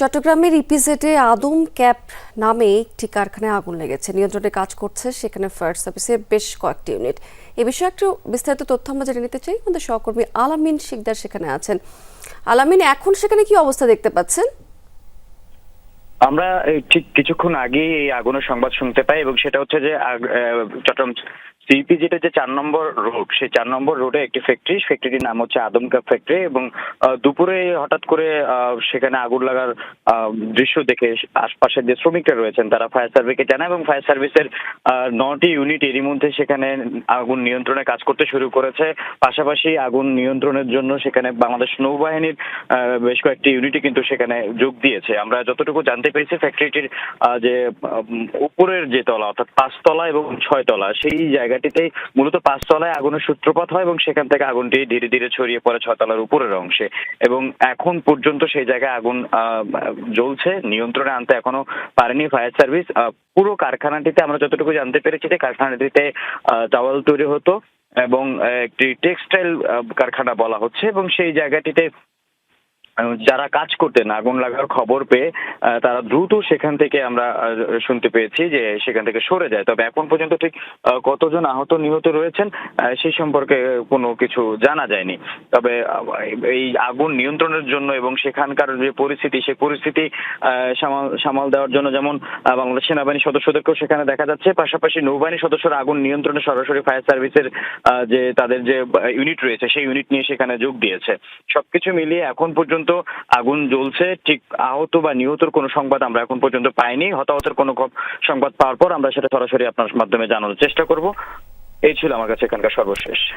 চট্টগ্রামের ইপিজেডে আদম ক্যাপ নামে একটি কারখানায় আগুন লেগেছে। নিয়ন্ত্রণে কাজ করছে সেখানে ফায়ার সার্ভিসের বেশ কয়েকটি ইউনিট। এ বিষয়ে একটু বিস্তারিত তথ্য আমরা জেনে নিতে চাই। আমাদের সহকর্মী আলামিন শিকদার সেখানে আছেন। আলামিন, এখন সেখানে কি অবস্থা দেখতে পাচ্ছেন? আমরা ঠিক কিছুক্ষণ আগে এই আগুনের সংবাদ শুনতে পাই এবং সেটা হচ্ছে যে চট্টগ্রাম যে চার নম্বর রোড সেই চার নম্বর রোডে একটি ফ্যাক্টরি নাম হচ্ছে আদমকাপ ফ্যাক্টরি এবং দুপুরে হঠাৎ করে সেখানে আগুন লাগার দৃশ্য দেখে আশপাশের যে শ্রমিকরা রয়েছেন তারা ফায়ার সার্ভিসকে জানায় এবং ফায়ার সার্ভিসের নটি ইউনিট এরই মধ্যে সেখানে আগুন নিয়ন্ত্রণে কাজ করতে শুরু করেছে। পাশাপাশি আগুন নিয়ন্ত্রণের জন্য সেখানে বাংলাদেশ নৌবাহিনীর বেশ কয়েকটি ইউনিটই কিন্তু সেখানে যোগ দিয়েছে। আমরা যতটুকু জানতে পেরেছি ফ্যাক্টরিটির যে উপরের যে তলা, অর্থাৎ পাঁচতলা এবং ছয়তলা, সেই জায়গাটিতেই মূলত পাঁচতলায় আগুনের সূত্রপাত হয় এবং সেখান থেকে আগুনটি ধীরে ধীরে ছড়িয়ে পড়ে ছয়তলার উপরের অংশে। এবং এখন পর্যন্ত সেই জায়গায় আগুন জ্বলছে, নিয়ন্ত্রণে আনতে এখনও পারেনি ফায়ার সার্ভিস। পুরো কারখানাটিতে আমরা যতটুকু জানতে পেরেছি যে কারখানাটিতে টাওয়াল তৈরি হতো এবং একটি টেক্সটাইল কারখানা বলা হচ্ছে এবং সেই জায়গাটিতে যারা কাজ করতেন আগুন লাগার খবর পেয়ে তারা দ্রুত সেখান থেকে আমরা শুনতে পেয়েছি যে সেখান থেকে সরে যায়। তবে এখন পর্যন্ত ঠিক কতজন আহত, নিহত রয়েছেন সেই সম্পর্কে কোনো কিছু জানা যায়নি। তবে এই আগুন নিয়ন্ত্রণের জন্য এবং সেখানকার যে পরিস্থিতি, সেই পরিস্থিতি সামাল দেওয়ার জন্য যেমন বাংলাদেশ সেনাবাহিনী সদস্যদেরকেও সেখানে দেখা যাচ্ছে। পাশাপাশি নৌবাহিনী সদস্যরা আগুন নিয়ন্ত্রণে সরাসরি ফায়ার সার্ভিসের যে তাদের যে ইউনিট রয়েছে, সেই ইউনিট নিয়ে সেখানে যোগ দিয়েছে। সবকিছু মিলিয়ে এখন পর্যন্ত আগুন জ্বলছে। ঠিক আহত বা নিহতর কোনো সংবাদ আমরা এখন পর্যন্ত পাইনি। হতাহতের কোনো সংবাদ পাওয়ার পর আমরা সেটা সরাসরি আপনার মাধ্যমে জানানোর চেষ্টা করব। এই ছিল আমার কাছে এখানকার সর্বশেষ।